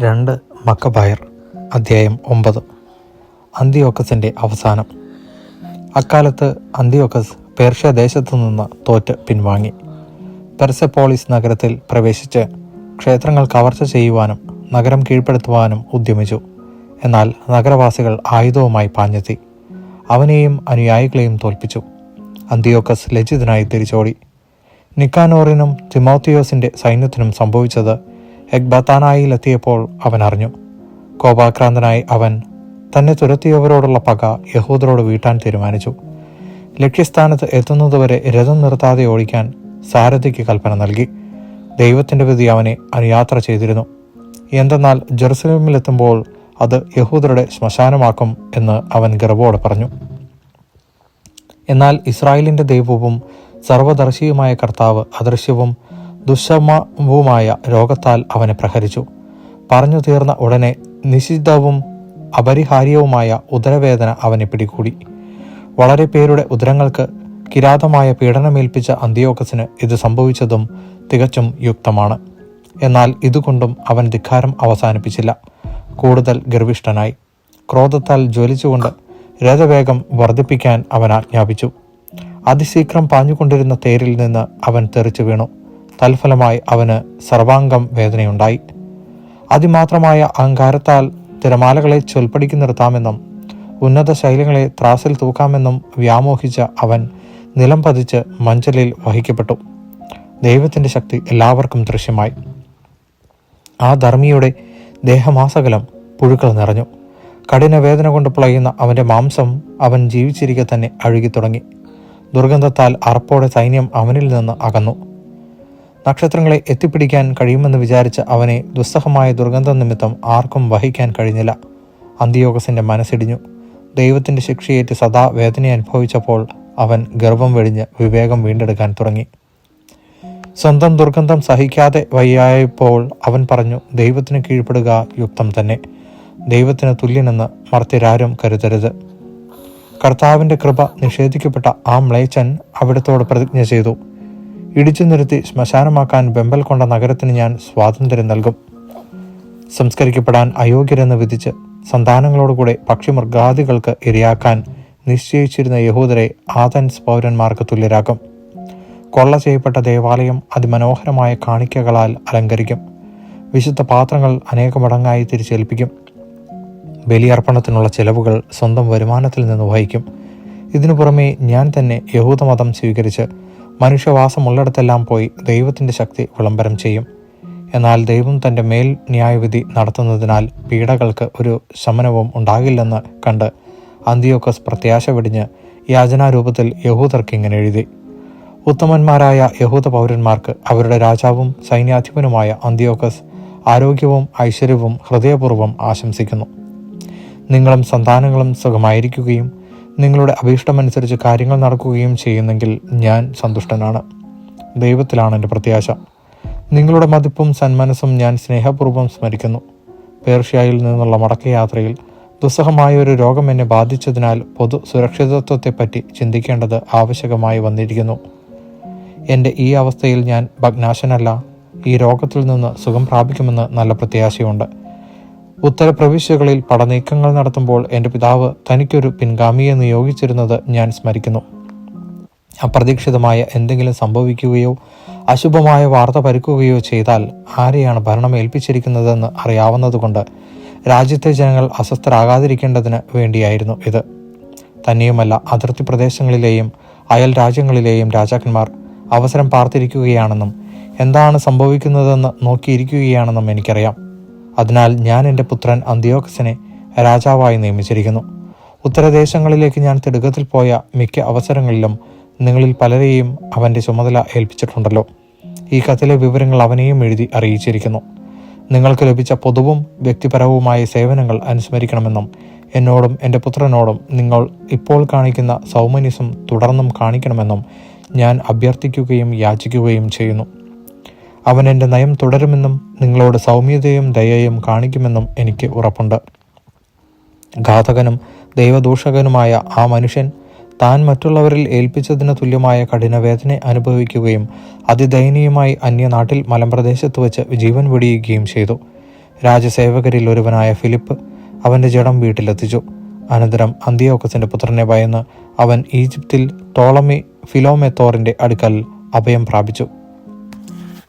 രണ്ട് മക്കബായർ അധ്യായം ഒമ്പത്. അന്തിയോക്കസിന്റെ അവസാനം. അക്കാലത്ത് അന്തിയോക്കസ് പേർഷ്യ ദേശത്തു നിന്ന് തോറ്റ് പിൻവാങ്ങി. പെർസെപ്പോളിസ് നഗരത്തിൽ പ്രവേശിച്ച് ക്ഷേത്രങ്ങൾ കവർച്ച ചെയ്യുവാനും നഗരം കീഴ്പ്പെടുത്തുവാനും ഉദ്യമിച്ചു. എന്നാൽ നഗരവാസികൾ ആയുധവുമായി പാഞ്ഞെത്തി. അവനെയും അനുയായികളെയും തോൽപ്പിച്ചു. അന്തിയോക്കസ് ലജ്ജിതനായി തിരിച്ചോടി. നിക്കാനോറിനും തിമോത്തിയോസിന്റെ സൈന്യത്തിനും സംഭവിച്ചത് എഗ്ബത്താനായിലെത്തിയപ്പോൾ അവൻ അറിഞ്ഞു. കോപാക്രാന്തനായി അവൻ തന്നെ തുരത്തിയവരോടുള്ള പക യഹൂദരോട് വീട്ടാൻ തീരുമാനിച്ചു. ലക്ഷ്യസ്ഥാനത്ത് എത്തുന്നതുവരെ രഥം നിർത്താതെ ഓടിക്കാൻ സാരഥിക്ക് കൽപ്പന നൽകി. ദൈവത്തിന്റെ വിധി അവനെ അനുയാത്ര ചെയ്തിരുന്നു. എന്തെന്നാൽ ജെറുസലേമിലെത്തുമ്പോൾ അത് യഹൂദരുടെ ശ്മശാനമാക്കും എന്ന് അവൻ ഗർവോടെ പറഞ്ഞു. എന്നാൽ ഇസ്രായേലിന്റെ ദൈവവും സർവദർശിയുമായ കർത്താവ് അദൃശ്യവും ദുസ്സമവുമായ രോഗത്താൽ അവനെ പ്രഹരിച്ചു. പറഞ്ഞു തീർന്ന ഉടനെ നിശിതവും അപരിഹാര്യവുമായ ഉദരവേദന അവനെ പിടികൂടി. വളരെ പേരുടെ ഉദരങ്ങൾക്ക് കിരാതമായ പീഡനമേൽപ്പിച്ച അന്തിയോക്കസിന് ഇത് സംഭവിച്ചതും തികച്ചും യുക്തമാണ്. എന്നാൽ ഇതുകൊണ്ടും അവൻ ധിക്കാരം അവസാനിപ്പിച്ചില്ല. കൂടുതൽ ഗർവിഷ്ഠനായി. ക്രോധത്താൽ ജ്വലിച്ചുകൊണ്ട് രഥവേഗം വർദ്ധിപ്പിക്കാൻ അവൻ ആജ്ഞാപിച്ചു. അതിശീഘ്രം പാഞ്ഞുകൊണ്ടിരുന്ന തേരിൽ നിന്ന് അവൻ തെറിച്ചു വീണു. തൽഫലമായി അവന് സർവാംഗം വേദനയുണ്ടായി. അതിമാത്രമായ അഹങ്കാരത്താൽ തിരമാലകളെ ചൊൽപ്പടിക്ക് നിർത്താമെന്നും ഉന്നത ശൈലങ്ങളെ ത്രാസിൽ തൂക്കാമെന്നും വ്യാമോഹിച്ച അവൻ നിലം പതിച്ച് മഞ്ചലിൽ വഹിക്കപ്പെട്ടു. ദൈവത്തിന്റെ ശക്തി എല്ലാവർക്കും ദൃശ്യമായി. ആ ധർമ്മിയുടെ ദേഹമാസകലം പുഴുക്കൾ നിറഞ്ഞു. കഠിന വേദന കൊണ്ട് പുളയുന്ന അവന്റെ മാംസം അവൻ ജീവിച്ചിരിക്കെ തന്നെ അഴുകി തുടങ്ങി ദുർഗന്ധത്താൽ അറപ്പോടെ സൈന്യം അവനിൽ നിന്ന് അകന്നു. നക്ഷത്രങ്ങളെ എത്തിപ്പിടിക്കാൻ കഴിയുമെന്ന് വിചാരിച്ച അവനെ ദുസ്സഹമായ ദുർഗന്ധ നിമിത്തം ആർക്കും വഹിക്കാൻ കഴിഞ്ഞില്ല. അന്ത്യോഗസിന്റെ മനസ്സിടിഞ്ഞു. ദൈവത്തിന്റെ ശിക്ഷയേറ്റ് സദാ വേദന അനുഭവിച്ചപ്പോൾ അവൻ ഗർഭം വെടിഞ്ഞ് വിവേകം വീണ്ടെടുക്കാൻ തുടങ്ങി. സ്വന്തം ദുർഗന്ധം സഹിക്കാതെ വയ്യായപ്പോൾ അവൻ പറഞ്ഞു ദൈവത്തിന് കീഴ്പ്പെടുക യുക്തം തന്നെ. ദൈവത്തിന് തുല്യനെന്ന് മർത്യരാരും കരുതരുത്. കർത്താവിന്റെ കൃപ നിഷേധിക്കപ്പെട്ട ആ മ്ലേച്ചൻ അവിടത്തോട് പ്രതിജ്ഞ ചെയ്തു. ഇടിച്ചു നിർത്തി ശ്മശാനമാക്കാൻ വെമ്പൽ കൊണ്ട നഗരത്തിന് ഞാൻ സ്വാതന്ത്ര്യം നൽകും. സംസ്കരിക്കപ്പെടാൻ അയോഗ്യരെന്ന് വിധിച്ച് സന്താനങ്ങളോടുകൂടെ പക്ഷിമൃഗാദികൾക്ക് ഇരയാക്കാൻ നിശ്ചയിച്ചിരുന്ന യഹൂദരെ ആതൻസ് പൗരന്മാർക്ക് തുല്യരാക്കും. കൊള്ള ചെയ്യപ്പെട്ട ദേവാലയം അതിമനോഹരമായ കാണിക്കകളാൽ അലങ്കരിക്കും. വിശുദ്ധ പാത്രങ്ങൾ അനേകമടങ്ങായി തിരിച്ചേൽപ്പിക്കും. ബലിയർപ്പണത്തിനുള്ള ചെലവുകൾ സ്വന്തം വരുമാനത്തിൽ നിന്ന് വഹിക്കും. ഇതിനു പുറമെ ഞാൻ തന്നെ യഹൂദമതം സ്വീകരിച്ച് മനുഷ്യവാസമുള്ളിടത്തെല്ലാം പോയി ദൈവത്തിന്റെ ശക്തി വിളംബരം ചെയ്യും. എന്നാൽ ദൈവം തന്റെ മേൽ ന്യായവിധി നടത്തുന്നതിനാൽ പീഡകൾക്ക് ഒരു ശമനവും ഉണ്ടാകില്ലെന്ന് കണ്ട് അന്തിയോക്കസ് പ്രത്യാശ വെടിഞ്ഞ് യാചനാരൂപത്തിൽ യഹൂദർക്ക് ഇങ്ങനെ എഴുതി. ഉത്തമന്മാരായ യഹൂദ പൗരന്മാർക്ക് അവരുടെ രാജാവും സൈന്യാധിപനുമായ അന്തിയോക്കസ് ആരോഗ്യവും ഐശ്വര്യവും ഹൃദയപൂർവം ആശംസിക്കുന്നു. നിങ്ങളും സന്താനങ്ങളും സുഖമായിരിക്കുകയും നിങ്ങളുടെ അഭീഷ്ടമനുസരിച്ച് കാര്യങ്ങൾ നടക്കുകയും ചെയ്യുന്നെങ്കിൽ ഞാൻ സന്തുഷ്ടനാണ്. ദൈവത്തിലാണ് എന്റെ പ്രത്യാശ. നിങ്ങളുടെ മതിപ്പും സന്മനസ്സും ഞാൻ സ്നേഹപൂർവം സ്മരിക്കുന്നു. പേർഷ്യയിൽ നിന്നുള്ള മടക്കയാത്രയിൽ ദുസ്സഹമായ ഒരു രോഗം എന്നെ ബാധിച്ചതിനാൽ പൊതു സുരക്ഷിതത്വത്തെപ്പറ്റി ചിന്തിക്കേണ്ടത് ആവശ്യകമായി വന്നിരിക്കുന്നു. എന്റെ ഈ അവസ്ഥയിൽ ഞാൻ ഭഗ്നാശനല്ല ഈ രോഗത്തിൽ നിന്ന് സുഖം പ്രാപിക്കുമെന്ന് നല്ല പ്രത്യാശയുണ്ട്. ഉത്തര പ്രവിശ്യകളിൽ പടനീക്കങ്ങൾ നടത്തുമ്പോൾ എന്റെ പിതാവ് തനിക്കൊരു പിൻഗാമിയെ നിയോഗിച്ചിരുന്നത് ഞാൻ സ്മരിക്കുന്നു. അപ്രതീക്ഷിതമായ എന്തെങ്കിലും സംഭവിക്കുകയോ അശുഭമായ വാർത്ത പരുക്കുകയോ ചെയ്താൽ ആരെയാണ് ഭരണം ഏൽപ്പിച്ചിരിക്കുന്നതെന്ന് അറിയാവുന്നതുകൊണ്ട് രാജ്യത്തെ ജനങ്ങൾ അസ്വസ്ഥരാകാതിരിക്കേണ്ടതിന് വേണ്ടിയായിരുന്നു ഇത്. തന്നെയുമല്ല അതിർത്തി പ്രദേശങ്ങളിലെയും അയൽ രാജ്യങ്ങളിലെയും രാജാക്കന്മാർ അവസരം പാർത്തിരിക്കുകയാണെന്നും എന്താണ് സംഭവിക്കുന്നതെന്ന് നോക്കിയിരിക്കുകയാണെന്നും എനിക്കറിയാം. അതിനാൽ ഞാൻ എന്റെ പുത്രൻ അന്ത്യോക്കസിനെ രാജാവായി നിയമിച്ചിരിക്കുന്നു. ഉത്തരദേശങ്ങളിലേക്ക് ഞാൻ തിടുക്കത്തിൽ പോയ മിക്ക അവസരങ്ങളിലും നിങ്ങളിൽ പലരെയും അവന്റെ ചുമതല ഏൽപ്പിച്ചിട്ടുണ്ടല്ലോ. ഈ കത്തിലെ വിവരങ്ങൾ അവനെയും എഴുതി അറിയിച്ചിരിക്കുന്നു. നിങ്ങൾക്ക് ലഭിച്ച പൊതുവും വ്യക്തിപരവുമായ സേവനങ്ങൾ അനുസ്മരിക്കണമെന്നും എന്നോടും എന്റെ പുത്രനോടും നിങ്ങൾ ഇപ്പോൾ കാണിക്കുന്ന സൗമന്യസം തുടർന്നും കാണിക്കണമെന്നും ഞാൻ അഭ്യർത്ഥിക്കുകയും യാചിക്കുകയും ചെയ്യുന്നു. അവൻ എന്റെ നയം തുടരുമെന്നും നിങ്ങളോട് സൗമ്യതയും ദയയും കാണിക്കുമെന്നും എനിക്ക് ഉറപ്പുണ്ട്. ഘാതകനും ദൈവദൂഷകനുമായ ആ മനുഷ്യൻ താൻ മറ്റുള്ളവരിൽ ഏൽപ്പിച്ചതിന് തുല്യമായ കഠിനവേദന അനുഭവിക്കുകയും അതിദയനീയമായി അന്യനാട്ടിൽ മലമ്പ്രദേശത്ത് വെച്ച് ജീവൻ വെടിയുകയും ചെയ്തു. രാജസേവകരിൽ ഒരുവനായ ഫിലിപ്പ് അവന്റെ ജഡം വീട്ടിലെത്തിച്ചു. അനന്തരം അന്തിയോക്കസിന്റെ പുത്രനെ ഭയന്ന് അവൻ ഈജിപ്തിൽ ടോളമി ഫിലോമെത്തോറിന്റെ അടുക്കൽ അഭയം പ്രാപിച്ചു.